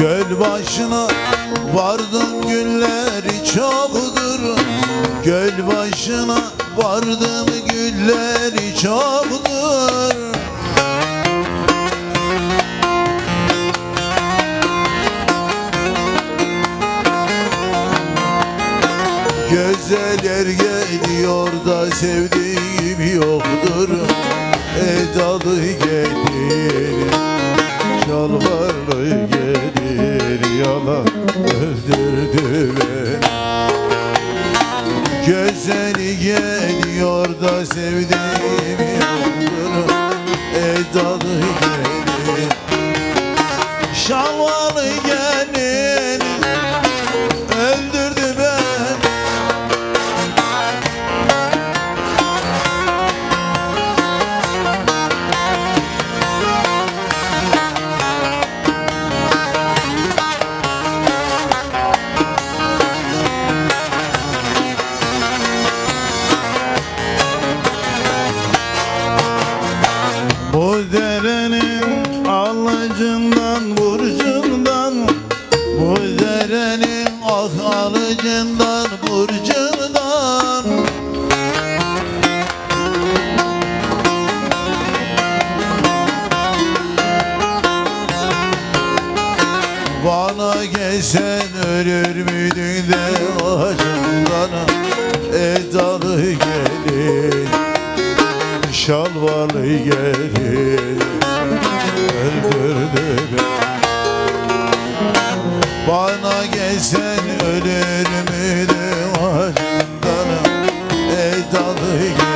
Göl başına vardım günleri çoktur. Göl başına vardım günleri çoktur. Güzeller geliyor da sevdiğim yoktur. Edalı gelir, şalvarlı gelir Yalan öldürdü beni Güzeli geliyor da sevdiğim yoktur Edalı gelir, şalvarlı gelir burcundan Bu derenin ah alıcından burcundan. Bana gelsen ölür müydün de acından Edalı gelir şalvarlı gelir Gelsen ölür müydüm acından Ey dalı